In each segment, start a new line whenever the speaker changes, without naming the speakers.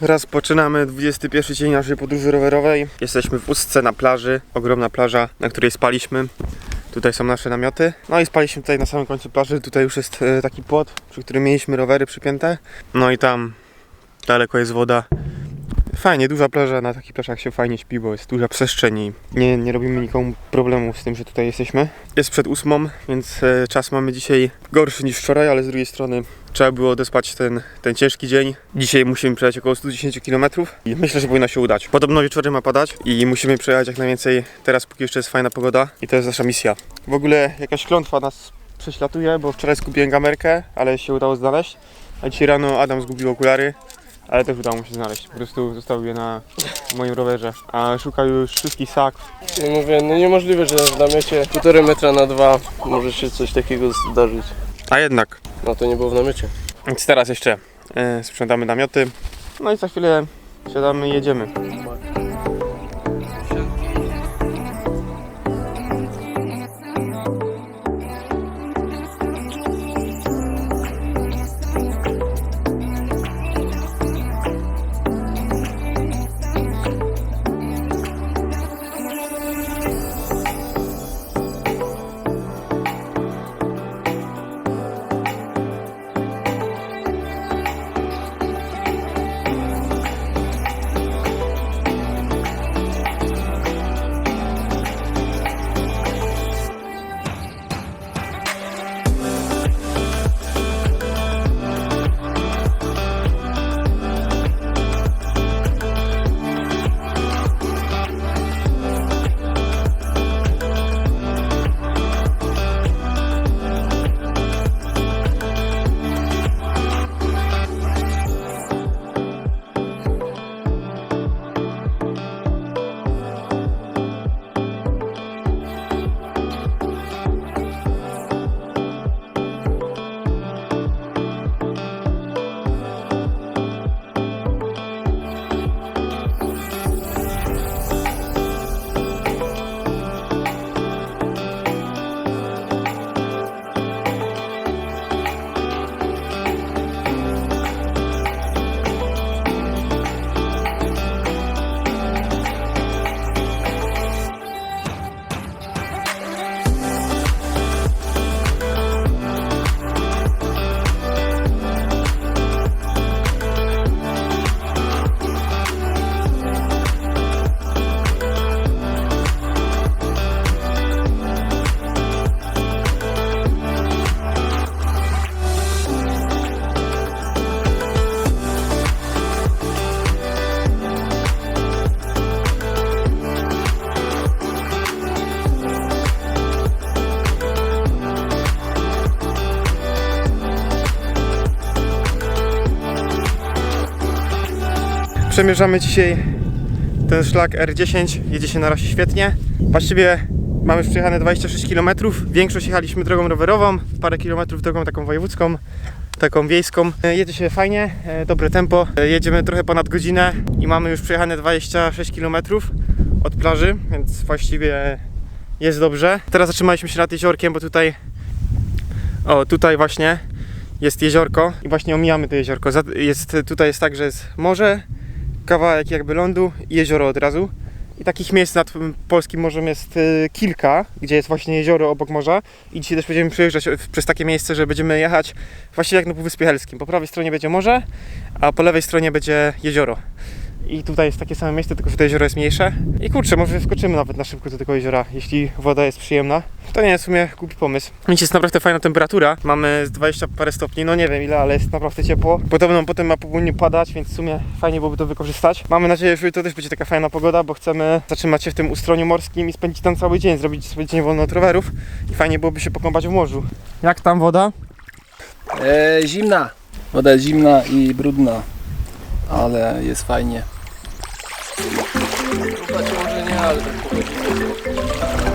Rozpoczynamy 21 dzień naszej podróży rowerowej. Jesteśmy w Ustce na plaży, ogromna plaża, na której spaliśmy. Tutaj są nasze namioty. No i spaliśmy tutaj na samym końcu plaży. Tutaj już jest e, taki płot, przy którym mieliśmy rowery przypięte. No i tam daleko jest woda. Fajnie, duża plaża, na takich plażach się fajnie śpi, bo jest duża przestrzeń i nie, nie robimy nikomu problemu z tym, że tutaj jesteśmy. Jest przed ósmą, więc e, czas mamy dzisiaj gorszy niż wczoraj, ale z drugiej strony trzeba było odespać ten, ten ciężki dzień. Dzisiaj musimy przejechać około 110 km i myślę, że powinno się udać. Podobno wieczorem ma padać i musimy przejechać jak najwięcej teraz, póki jeszcze jest fajna pogoda i to jest nasza misja. W ogóle jakaś klątwa nas prześlatuje, bo wczoraj skupiłem kamerkę, ale się udało znaleźć. A dzisiaj rano Adam zgubił okulary, ale też udało mu się znaleźć. Po prostu zostawił je na moim rowerze. A szukał już wszystkich sakw.
No mówię, no niemożliwe, że w namiocie półtorej metra na dwa może się coś takiego zdarzyć.
A jednak.
No to nie było w namiocie.
Więc teraz jeszcze e, sprzątamy namioty. No i za chwilę siadamy i jedziemy. Przemierzamy dzisiaj ten szlak R10. Jedzie się na razie świetnie. Właściwie mamy już przejechane 26 km. Większość jechaliśmy drogą rowerową, parę kilometrów drogą taką wojewódzką, taką wiejską. E, Jedzie się fajnie, e, dobre tempo. E, Jedziemy trochę ponad godzinę i mamy już przejechane 26 km od plaży, więc właściwie jest dobrze. Teraz zatrzymaliśmy się nad jeziorkiem, bo tutaj o, tutaj właśnie jest jeziorko i właśnie omijamy to jeziorko. Jest, tutaj jest tak, że jest morze, kawałek jakby lądu i jezioro od razu. I takich miejsc nad polskim morzem jest y, kilka, gdzie jest właśnie jezioro obok morza. I dzisiaj też będziemy przejeżdżać w- przez takie miejsce, że będziemy jechać właściwie jak na Półwyspie Helskim. Po prawej stronie będzie morze, a po lewej stronie będzie jezioro. I tutaj jest takie same miejsce, tylko że to jezioro jest mniejsze. I kurczę, może wskoczymy nawet na szybko do tego jeziora, jeśli woda jest przyjemna. To nie jest w sumie głupi pomysł. Dziś jest naprawdę fajna temperatura. Mamy z 20 parę stopni, no nie wiem ile, ale jest naprawdę ciepło. Podobno potem ma powolnie padać, więc w sumie fajnie byłoby to wykorzystać. Mamy nadzieję, że to też będzie taka fajna pogoda, bo chcemy zatrzymać się w tym ustroniu morskim i spędzić tam cały dzień, zrobić sobie dzień wolny od rowerów. I fajnie byłoby się pokąpać w morzu. Jak tam woda?
E, zimna. Woda zimna i brudna, ale jest fajnie.
Słuchajcie, może nie, ale tak.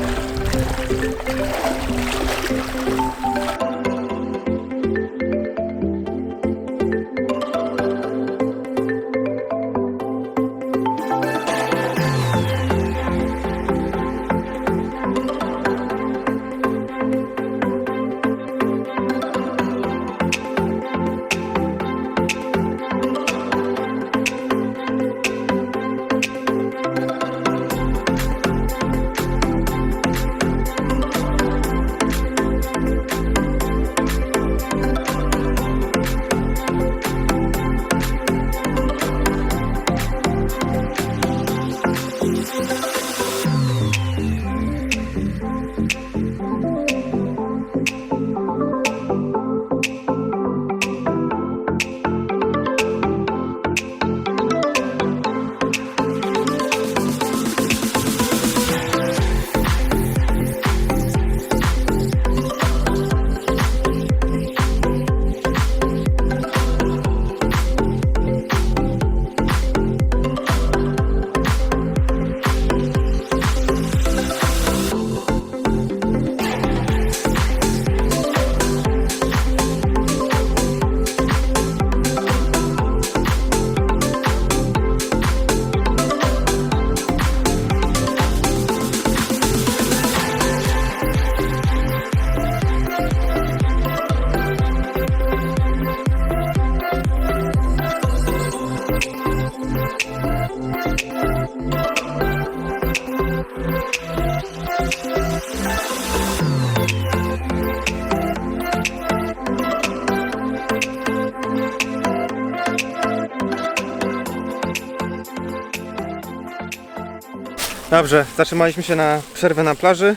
Dobrze, zatrzymaliśmy się na przerwę na plaży.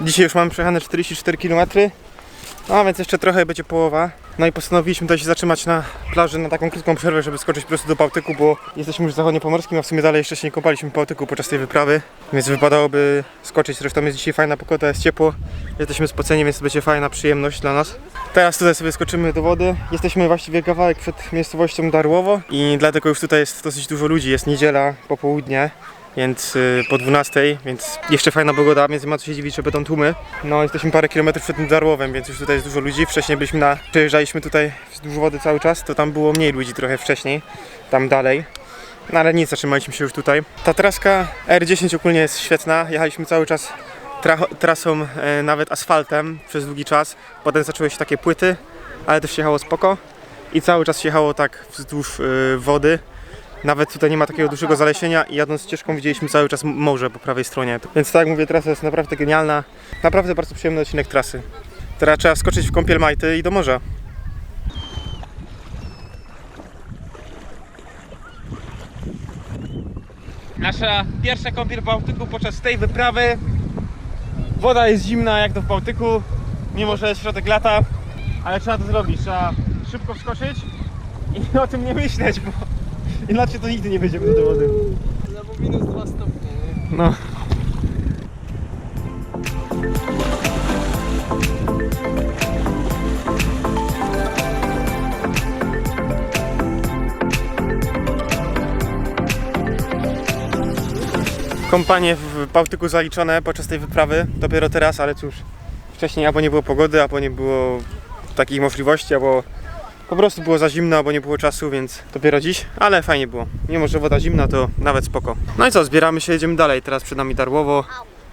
Dzisiaj już mamy przejechane 44 km. No więc jeszcze trochę będzie połowa. No i postanowiliśmy tutaj się zatrzymać na plaży na taką krótką przerwę, żeby skoczyć po prostu do Bałtyku, bo jesteśmy już w zachodnie pomorskim, a w sumie dalej jeszcze się nie kąpaliśmy w Bałtyku podczas tej wyprawy, więc wypadałoby skoczyć. Zresztą jest dzisiaj fajna pogoda, jest ciepło, jesteśmy spoceni, więc to będzie fajna przyjemność dla nas. Teraz tutaj sobie skoczymy do wody. Jesteśmy właściwie kawałek przed miejscowością Darłowo i dlatego już tutaj jest dosyć dużo ludzi. Jest niedziela, popołudnie, więc y, po 12, więc jeszcze fajna pogoda, więc nie ma co się dziwić, że będą tłumy. No jesteśmy parę kilometrów przed tym Darłowem, więc już tutaj jest dużo ludzi. Wcześniej byliśmy na, przejeżdżaliśmy tutaj wzdłuż wody cały czas, to tam było mniej ludzi trochę wcześniej, tam dalej. No ale nic, zatrzymaliśmy się już tutaj. Ta traska R10 ogólnie jest świetna, jechaliśmy cały czas tra- trasą, e, nawet asfaltem przez długi czas. Potem zaczęły się takie płyty, ale też się jechało spoko. I cały czas się jechało tak wzdłuż e, wody. Nawet tutaj nie ma takiego dużego zalesienia i jadąc ścieżką widzieliśmy cały czas morze po prawej stronie. Więc tak jak mówię, trasa jest naprawdę genialna. Naprawdę bardzo przyjemny odcinek trasy. Teraz trzeba skoczyć w kąpiel Majty i do morza. Nasza pierwsza kąpiel w Bałtyku podczas tej wyprawy. Woda jest zimna jak to w Bałtyku, mimo że jest środek lata, ale trzeba to zrobić. Trzeba szybko wskoczyć i o tym nie myśleć, bo inaczej to nigdy nie wejdziemy do wody.
Minus 2 stopnie, nie?
No. Kompanie w Bałtyku zaliczone podczas tej wyprawy, dopiero teraz, ale cóż, wcześniej albo nie było pogody, albo nie było takich możliwości, albo po prostu było za zimno, albo nie było czasu, więc dopiero dziś, ale fajnie było. Mimo, że woda zimna, to nawet spoko. No i co, zbieramy się, jedziemy dalej. Teraz przed nami Darłowo,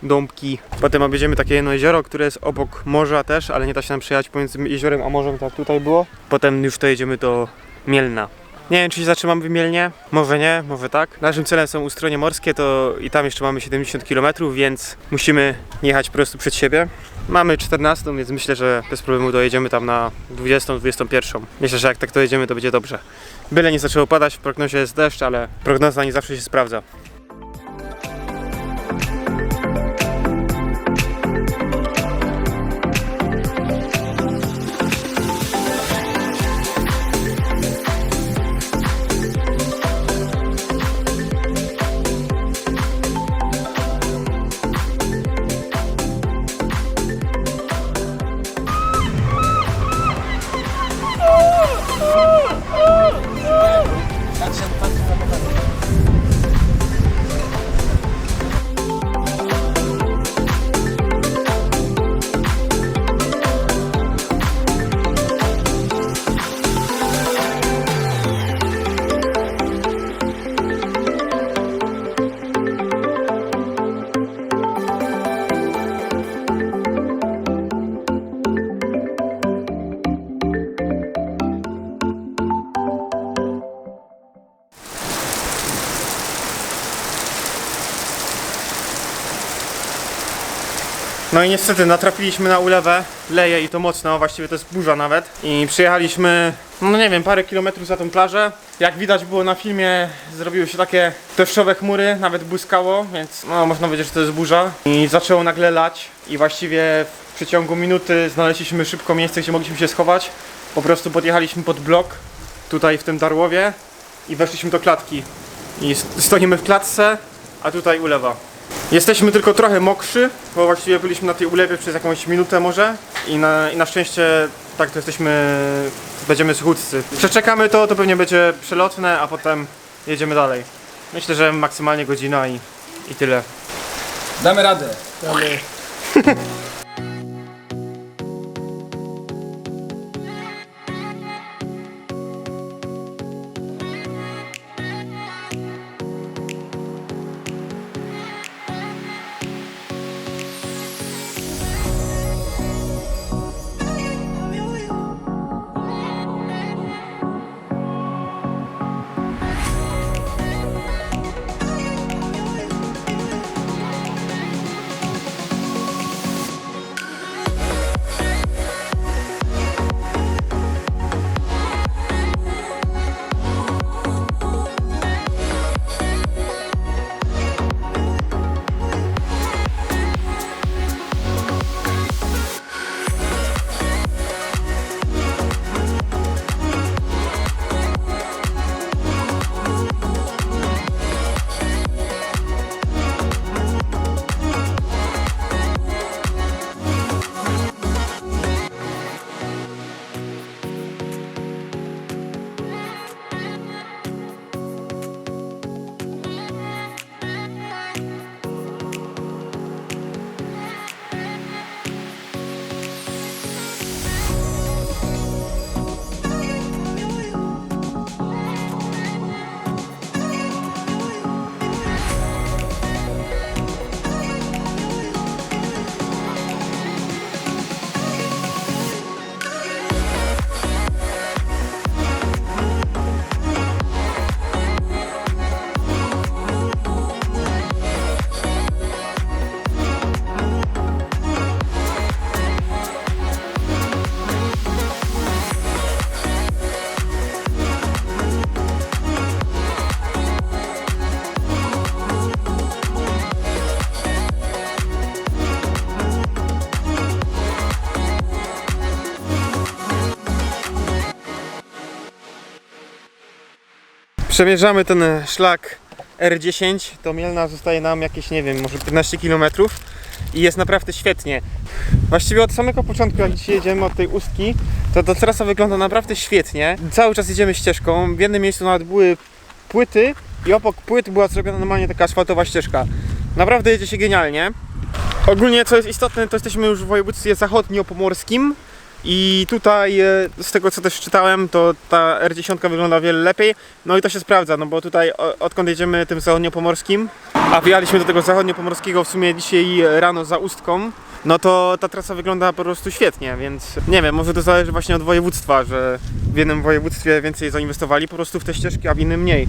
Dąbki. Potem objedziemy takie jedno jezioro, które jest obok morza też, ale nie da się nam przejechać pomiędzy jeziorem a morzem, tak tutaj było. Potem już to jedziemy do Mielna. Nie wiem, czy się zatrzymamy w Mielnie, może nie, może tak. Naszym celem są Ustronie Morskie, to i tam jeszcze mamy 70 km, więc musimy jechać po prostu przed siebie. Mamy 14, więc myślę, że bez problemu dojedziemy tam na 20, 21. Myślę, że jak tak dojedziemy, to będzie dobrze. Byle nie zaczęło padać, w prognozie jest deszcz, ale prognoza nie zawsze się sprawdza. No i niestety natrafiliśmy na ulewę, leje i to mocno, właściwie to jest burza nawet. I przyjechaliśmy, no nie wiem, parę kilometrów za tą plażę. Jak widać było na filmie, zrobiły się takie deszczowe chmury, nawet błyskało, więc no można powiedzieć, że to jest burza. I zaczęło nagle lać i właściwie w przeciągu minuty znaleźliśmy szybko miejsce, gdzie mogliśmy się schować. Po prostu podjechaliśmy pod blok, tutaj w tym Darłowie i weszliśmy do klatki. I st- stoimy w klatce, a tutaj ulewa. Jesteśmy tylko trochę mokrzy, bo właściwie byliśmy na tej ulewie przez jakąś minutę może i na, i na szczęście tak to jesteśmy, będziemy suchutcy. Przeczekamy to, to pewnie będzie przelotne, a potem jedziemy dalej. Myślę, że maksymalnie godzina i, i tyle.
Damy radę.
Przemierzamy ten szlak R10. To Mielna zostaje nam jakieś, nie wiem, może 15 km i jest naprawdę świetnie. Właściwie od samego początku, jak dzisiaj jedziemy od tej ustki, to ta trasa wygląda naprawdę świetnie. Cały czas jedziemy ścieżką. W jednym miejscu nawet były płyty i obok płyt była zrobiona normalnie taka asfaltowa ścieżka. Naprawdę jedzie się genialnie. Ogólnie co jest istotne, to jesteśmy już w województwie zachodniopomorskim i tutaj e, z tego co też czytałem, to ta R10 wygląda wiele lepiej. No i to się sprawdza, no bo tutaj odkąd jedziemy tym zachodniopomorskim, a wjechaliśmy do tego zachodniopomorskiego w sumie dzisiaj rano za Ustką, no to ta trasa wygląda po prostu świetnie, więc nie wiem, może to zależy właśnie od województwa, że w jednym województwie więcej zainwestowali po prostu w te ścieżki, a w innym mniej.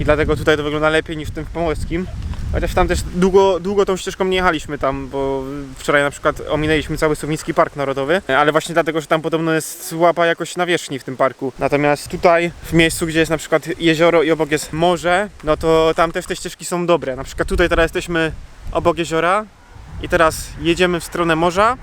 I dlatego tutaj to wygląda lepiej niż w tym pomorskim. Chociaż tam też długo, długo tą ścieżką nie jechaliśmy tam, bo wczoraj na przykład ominęliśmy cały Słownicki Park Narodowy, ale właśnie dlatego, że tam podobno jest słaba jakość nawierzchni w tym parku. Natomiast tutaj, w miejscu, gdzie jest na przykład jezioro i obok jest morze, no to tam też te ścieżki są dobre. Na przykład tutaj teraz jesteśmy obok jeziora i teraz jedziemy w stronę morza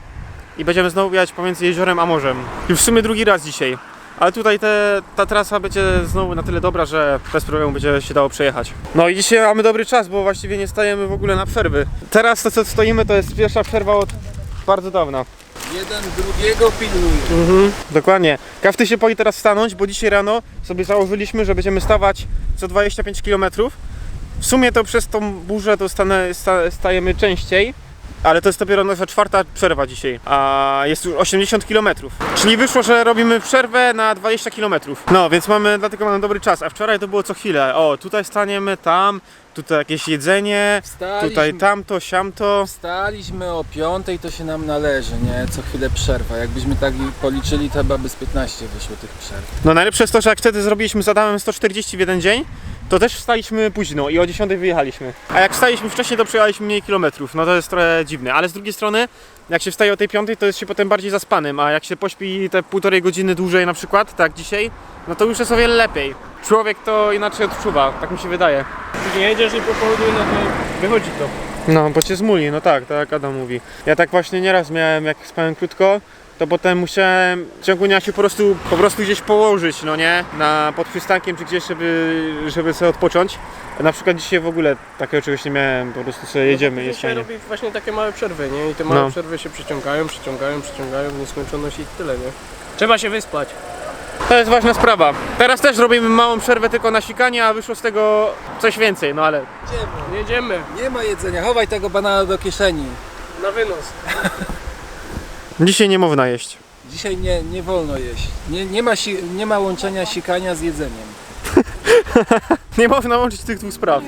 i będziemy znowu jechać pomiędzy jeziorem a morzem. Już w sumie drugi raz dzisiaj. Ale tutaj te, ta trasa będzie znowu na tyle dobra, że bez problemu będzie się dało przejechać. No i dzisiaj mamy dobry czas, bo właściwie nie stajemy w ogóle na przerwy. Teraz to co stoimy to jest pierwsza przerwa od bardzo dawna.
Jeden drugiego pilnuje.
Mhm. Dokładnie. Kafty się boi teraz stanąć, bo dzisiaj rano sobie założyliśmy, że będziemy stawać co 25 km. W sumie to przez tą burzę to stajemy częściej, ale to jest dopiero nasza czwarta przerwa dzisiaj, a jest już 80 km. Czyli wyszło, że robimy przerwę na 20 km. No, więc mamy, dlatego mamy dobry czas, a wczoraj to było co chwilę. O, tutaj staniemy, tam, tutaj jakieś jedzenie,
Wstaliśmy,
tutaj tamto, siamto.
Wstaliśmy o piątej, to się nam należy, nie? Co chwilę przerwa. Jakbyśmy tak policzyli, to chyba by z 15 wyszło tych przerw.
No najlepsze jest to, że jak wtedy zrobiliśmy z Adamem 140 w jeden dzień, to też wstaliśmy późno i o 10 wyjechaliśmy. A jak wstaliśmy wcześniej, to przejechaliśmy mniej kilometrów. No to jest trochę dziwne, ale z drugiej strony, jak się wstaje o tej 5, to jest się potem bardziej zaspanym, a jak się pośpi te półtorej godziny dłużej na przykład, tak dzisiaj, no to już jest o wiele lepiej. Człowiek to inaczej odczuwa, tak mi się wydaje.
Później jedziesz i po południu, no to wychodzi to.
No, bo cię zmuli, no tak, tak jak Adam mówi. Ja tak właśnie nieraz miałem, jak spałem krótko, to potem musiałem w ciągu dnia się po prostu, po prostu gdzieś położyć, no nie? Na, pod przystankiem czy gdzieś, żeby, żeby sobie odpocząć. Na przykład dzisiaj w ogóle takiego czegoś nie miałem, po prostu sobie jedziemy, jest
się
fajnie.
robi właśnie takie małe przerwy, nie? I te małe
No.
przerwy się przyciągają, przyciągają, przyciągają w nieskończoność i tyle, nie? Trzeba się wyspać.
To jest ważna sprawa. Teraz też robimy małą przerwę tylko na sikanie, a wyszło z tego coś więcej, no ale
Jedziemy
Nie ma jedzenia, chowaj tego banana do kieszeni.
na wynos.
dzisiaj nie można jeść.
Dzisiaj nie, nie wolno jeść. Nie, nie, ma si, nie ma łączenia sikania z jedzeniem.
Nie można łączyć tych dwóch spraw.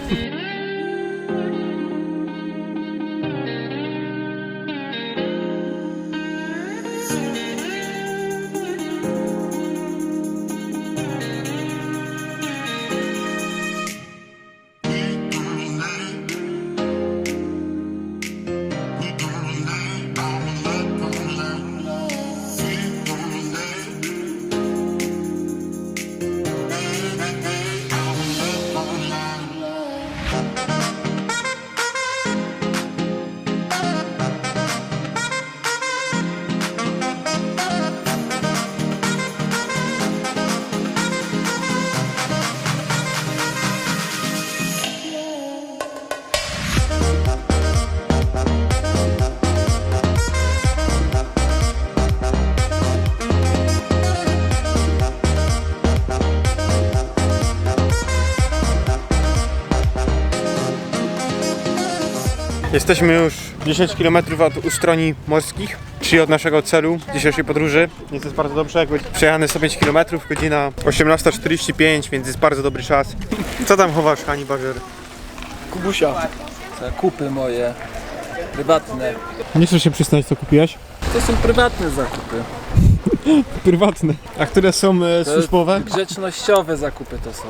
Jesteśmy już 10 km od ustroni morskich, czyli od naszego celu dzisiejszej podróży. Więc jest bardzo dobrze, jakby przejechany 105 km, godzina 18.45, więc jest bardzo dobry czas. Co tam chowasz, Hani Bażer?
Kubusia. Zakupy moje. Prywatne.
Nie chcesz się przyznać, co kupiłeś?
To są prywatne zakupy.
Prywatne. A które są e,
To Grzecznościowe zakupy to są.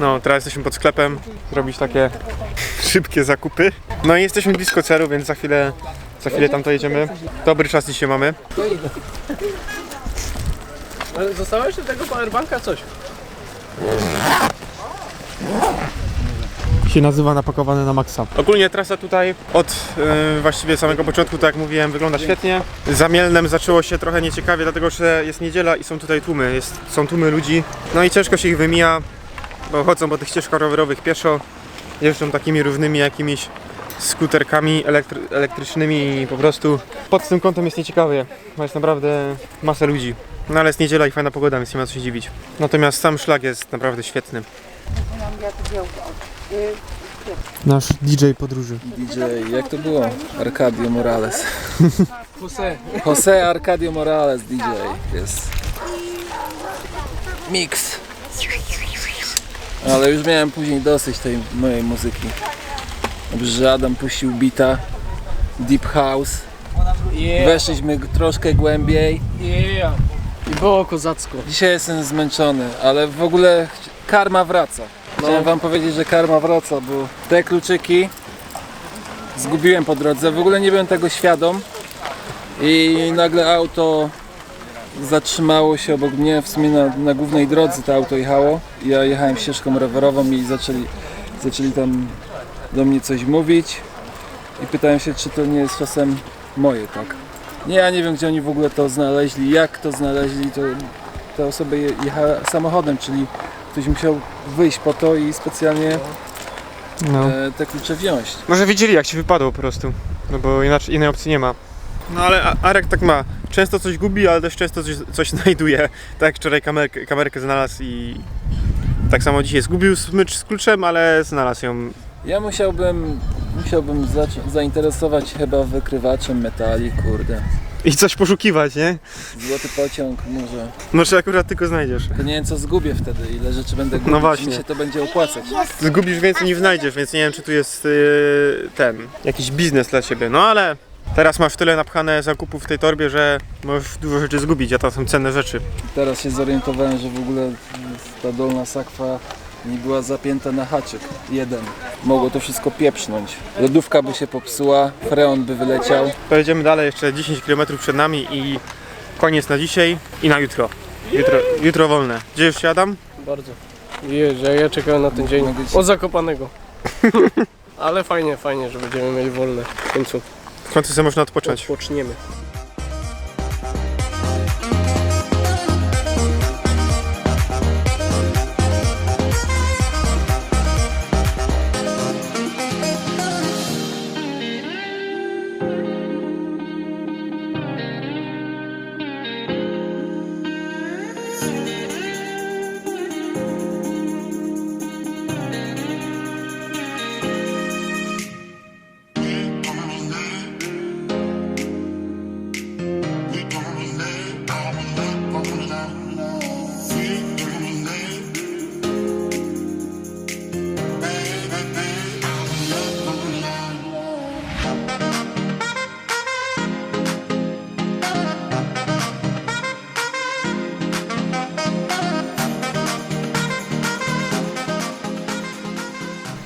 No, teraz jesteśmy pod sklepem, zrobić takie szybkie zakupy. No i jesteśmy blisko celu, więc za chwilę, za chwilę tam to jedziemy. Dobry czas dzisiaj mamy.
Zostałeś do tego powerbanka coś?
Się nazywa napakowany na maksa. Ogólnie trasa tutaj od e, właściwie samego początku, tak jak mówiłem, wygląda świetnie. Za Mielnem zaczęło się trochę nieciekawie, dlatego że jest niedziela i są tutaj tłumy, jest, są tłumy ludzi. No i ciężko się ich wymija. bo chodzą po tych ścieżkach rowerowych pieszo, jeżdżą takimi równymi jakimiś skuterkami elektry- elektrycznymi i po prostu pod tym kątem jest nieciekawie, bo jest naprawdę masa ludzi. No ale jest niedziela i fajna pogoda, więc nie ma co się dziwić. Natomiast sam szlak jest naprawdę świetny. Nasz DJ podróży.
DJ, jak to było? Arcadio Morales.
Jose.
Jose Arcadio Morales DJ jest. Mix. Ale już miałem później dosyć tej mojej muzyki. Dobrze, że Adam puścił bita. Deep House. Weszliśmy troszkę głębiej.
I było kozacko.
Dzisiaj jestem zmęczony, ale w ogóle karma wraca. Chciałem wam powiedzieć, że karma wraca, bo te kluczyki zgubiłem po drodze. W ogóle nie byłem tego świadom. I nagle auto zatrzymało się obok mnie, w sumie na, na głównej drodze to auto jechało. Ja jechałem ścieżką rowerową i zaczęli, zaczęli tam do mnie coś mówić. I pytałem się, czy to nie jest czasem moje, tak? Nie, ja nie wiem, gdzie oni w ogóle to znaleźli, jak to znaleźli, to te osoby je- jechały samochodem, czyli ktoś musiał wyjść po to i specjalnie
No.
e, te klucze wziąć.
Może wiedzieli jak się wypadło po prostu, no bo inaczej innej opcji nie ma. No ale A- Arek tak ma, często coś gubi, ale też często coś, coś znajduje. Tak jak wczoraj kamerkę, kamerkę znalazł i tak samo dzisiaj zgubił smycz z kluczem, ale znalazł ją.
Ja musiałbym, musiałbym zainteresować chyba wykrywaczem metali, kurde.
I coś poszukiwać, nie?
Złoty pociąg może.
Może akurat tylko znajdziesz.
Tylko nie wiem co zgubię wtedy, ile rzeczy będę gubić,
No właśnie.
mi się to będzie opłacać.
Zgubisz więcej niż znajdziesz, więc nie wiem czy tu jest yy, ten, jakiś biznes dla Ciebie. No ale teraz masz tyle napchane zakupów w tej torbie, że możesz dużo rzeczy zgubić, a tam są cenne rzeczy.
Teraz się zorientowałem, że w ogóle ta dolna sakwa nie była zapięta na haczyk. Jeden. Mogło to wszystko pieprznąć. Lodówka by się popsuła, freon by wyleciał.
Pojedziemy dalej, jeszcze 10 km przed nami i koniec na dzisiaj i na jutro. Jutro, jutro wolne. Gdzie już się Adam?
Bardzo. Jeże, ja czekałem na ten dzień od Zakopanego. Ale fajnie, fajnie, że będziemy mieli wolne w końcu.
W końcu sobie można odpocząć.
Odpoczniemy.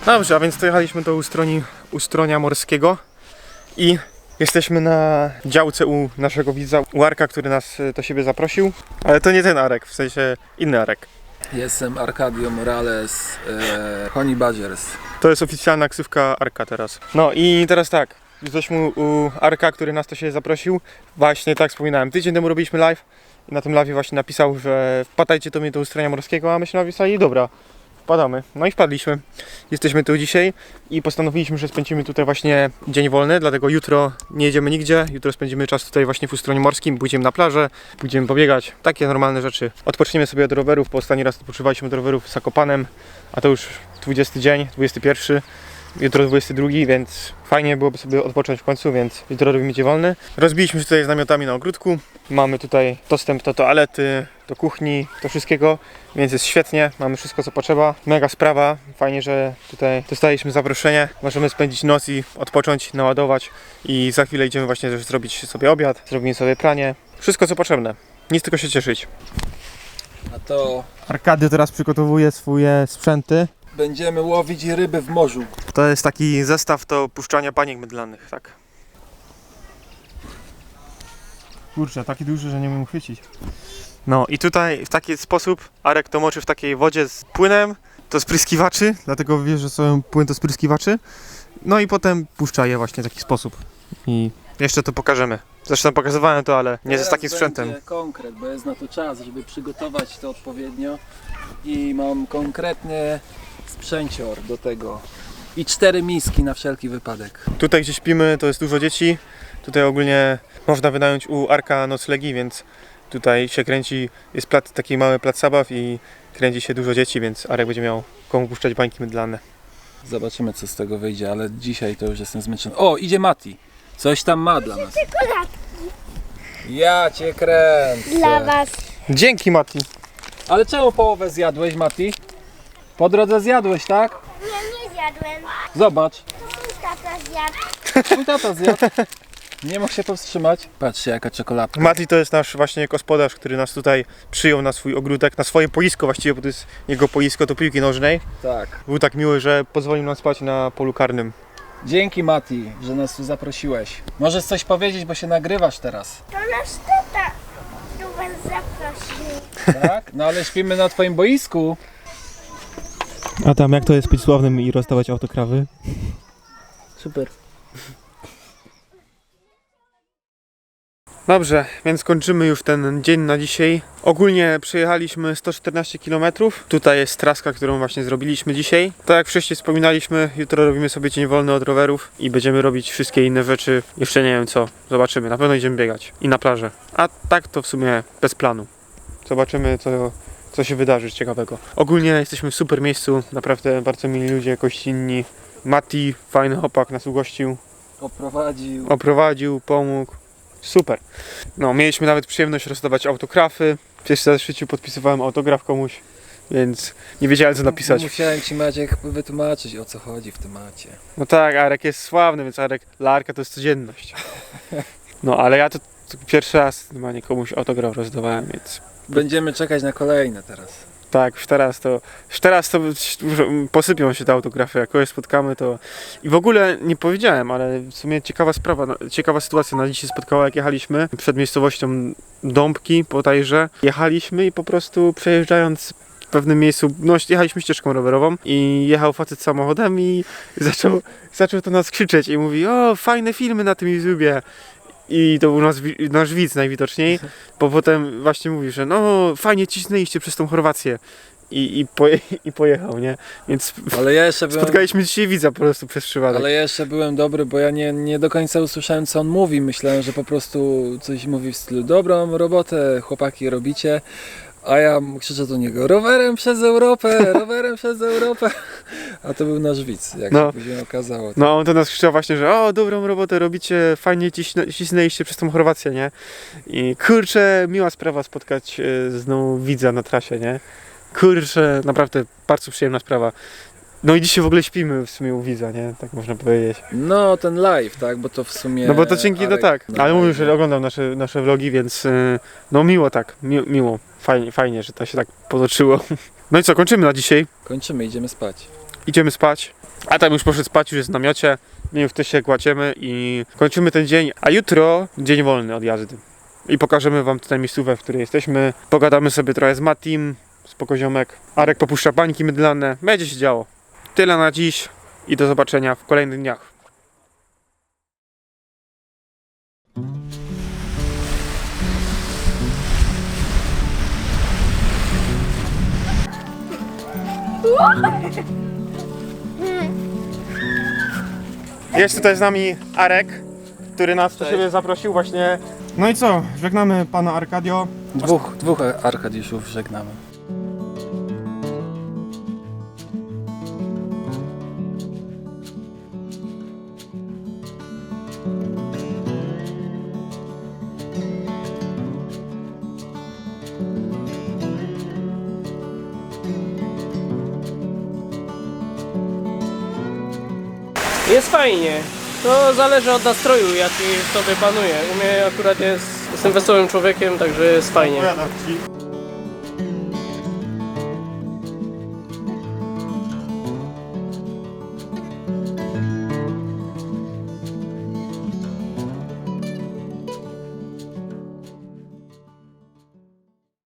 Dobrze, a więc dojechaliśmy do ustroni, ustronia morskiego i jesteśmy na działce u naszego widza, u Arka, który nas e, do siebie zaprosił. Ale to nie ten Arek, w sensie inny Arek.
Jestem Arcadio Morales, e, Honey Badgers.
To jest oficjalna ksywka Arka teraz. No i teraz tak, jesteśmy u Arka, który nas do siebie zaprosił. Właśnie tak wspominałem, tydzień temu robiliśmy live i na tym live właśnie napisał, że wpadajcie do mnie do ustronia morskiego, a myśmy napisali, dobra, wpadamy. No i wpadliśmy. Jesteśmy tu dzisiaj i postanowiliśmy, że spędzimy tutaj właśnie dzień wolny, dlatego jutro nie jedziemy nigdzie. Jutro spędzimy czas tutaj właśnie w ustronie morskim, pójdziemy na plażę, pójdziemy pobiegać, takie normalne rzeczy. Odpoczniemy sobie od rowerów, bo ostatni raz odpoczywaliśmy od rowerów z Zakopanem, a to już 20 dzień, 21. Jutro 22, więc fajnie byłoby sobie odpocząć w końcu, więc jutro robimy wolny. Rozbiliśmy się tutaj z namiotami na ogródku. Mamy tutaj dostęp do toalety, do kuchni, do wszystkiego, więc jest świetnie. Mamy wszystko co potrzeba. Mega sprawa. Fajnie, że tutaj dostaliśmy zaproszenie. Możemy spędzić noc i odpocząć, naładować i za chwilę idziemy właśnie też zrobić sobie obiad, zrobimy sobie pranie. Wszystko co potrzebne. Nic tylko się cieszyć.
A to
Arkadio teraz przygotowuje swoje sprzęty.
Będziemy łowić ryby w morzu.
To jest taki zestaw do puszczania baniek mydlanych, tak. Kurczę, taki duży, że nie umiem uchwycić. No i tutaj w taki sposób Arek to moczy w takiej wodzie z płynem, to spryskiwaczy, dlatego wiesz, że są płyn to spryskiwaczy. No i potem puszcza je właśnie w taki sposób. I Jeszcze to pokażemy. Zresztą pokazywałem to, ale nie z takim sprzętem.
będzie konkret, bo jest na to czas, żeby przygotować to odpowiednio i mam konkretny sprzęcior do tego. I cztery miski na wszelki wypadek.
Tutaj gdzie śpimy to jest dużo dzieci. Tutaj ogólnie można wynająć u Arka noclegi, więc tutaj się kręci, jest plac, taki mały plac zabaw i kręci się dużo dzieci, więc Arek będzie miał komu puszczać bańki mydlane.
Zobaczymy co z tego wyjdzie, ale dzisiaj to już jestem zmęczony. O, idzie Mati. Coś tam ma dla nas. Ja cię kręcę.
Dla was.
Dzięki Mati!
Ale czemu połowę zjadłeś, Mati? Po drodze zjadłeś, tak?
Nie, nie zjadłem.
Zobacz.
Mój tata zjadł.
Mój tata zjadł. Nie mógł się powstrzymać. Patrzcie jaka czekoladka.
Mati to jest nasz właśnie gospodarz, który nas tutaj przyjął na swój ogródek, na swoje boisko właściwie, bo to jest jego boisko do piłki nożnej.
Tak.
Był tak miły, że pozwolił nam spać na polu karnym.
Dzięki Mati, że nas tu zaprosiłeś. Możesz coś powiedzieć, bo się nagrywasz teraz.
To nasz tata tu was zaprosił.
Tak? No ale śpimy na twoim boisku.
A tam jak to jest być sławnym i rozdawać autokrawy?
Super.
Dobrze, więc kończymy już ten dzień na dzisiaj. Ogólnie przejechaliśmy 114 km. Tutaj jest traska, którą właśnie zrobiliśmy dzisiaj. Tak jak wcześniej wspominaliśmy, jutro robimy sobie dzień wolny od rowerów i będziemy robić wszystkie inne rzeczy. Jeszcze nie wiem co, zobaczymy. Na pewno idziemy biegać i na plażę. A tak to w sumie bez planu. Zobaczymy co, co się wydarzy ciekawego. Ogólnie jesteśmy w super miejscu, naprawdę bardzo mili ludzie, gościnni. Mati, fajny chłopak, nas ugościł
Oprowadził.
oprowadził, pomógł. Super. No, mieliśmy nawet przyjemność rozdawać autografy. Pierwszy raz w życiu podpisywałem autograf komuś, więc nie wiedziałem co napisać.
Musiałem ci Maciek wytłumaczyć o co chodzi w temacie.
No tak, Arek jest sławny, więc Arek, dla Arka to jest codzienność. No, ale ja to, to pierwszy raz normalnie komuś autograf rozdawałem, więc
Będziemy czekać na kolejne teraz.
tak, już teraz to, już teraz to posypią się te autografy, jak kogoś spotkamy to... I w ogóle nie powiedziałem, ale w sumie ciekawa sprawa, no, ciekawa sytuacja na dziś się spotkała, jak jechaliśmy przed miejscowością Dąbki po Tajrze. Jechaliśmy i po prostu przejeżdżając w pewnym miejscu, no jechaliśmy ścieżką rowerową i jechał facet samochodem i zaczął, zaczął to nas krzyczeć i mówi, o fajne filmy na tym YouTubie. I to był nasz, nasz widz najwidoczniej, bo potem właśnie mówi, że no fajnie cisnęliście przez tą Chorwację i, i, poje, i pojechał, nie? Więc
Ale ja jeszcze byłem...
spotkaliśmy dzisiaj widza po prostu przez przypadek.
Ale ja jeszcze byłem dobry, bo ja nie, nie do końca usłyszałem co on mówi. Myślałem, że po prostu coś mówi w stylu dobrą robotę chłopaki robicie. A ja krzyczę do niego rowerem przez Europę, rowerem przez Europę. A to był nasz widz, jak
No.
się później okazało.
No on to nas krzyczał właśnie, że o, dobrą robotę robicie, fajnie ciśnę, cisnęliście przez tą Chorwację, nie? I kurczę, miła sprawa spotkać e, znowu widza na trasie, nie? Kurczę, naprawdę bardzo przyjemna sprawa. No i dzisiaj w ogóle śpimy w sumie u widza, nie? Tak można powiedzieć.
No ten live, tak, bo to w sumie...
No bo to dzięki, no
Arek
tak.
na
Ale mówił, że
live.
oglądał nasze, nasze vlogi, więc e, no miło tak, mi, miło. Fajnie, fajnie, że to się tak potoczyło. No i co, kończymy na dzisiaj.
Kończymy, idziemy spać.
Idziemy spać. A tam już poszedł spać, już jest w namiocie. My już też się kładziemy i kończymy ten dzień. A jutro dzień wolny od jazdy. I pokażemy wam tutaj miejscówkę, w której jesteśmy. Pogadamy sobie trochę z Matim, z pokoziomek. Arek popuszcza bańki mydlane. Będzie się działo. Tyle na dziś i do zobaczenia w kolejnych dniach. Jest tutaj z nami Arek, który nas do siebie zaprosił właśnie. No i co? Żegnamy pana Arkadio.
Dwóch, dwóch Arkadiuszów żegnamy.
Jest fajnie. To zależy od nastroju, jaki w sobie panuje. U mnie akurat jest, jestem wesołym człowiekiem, także jest fajnie.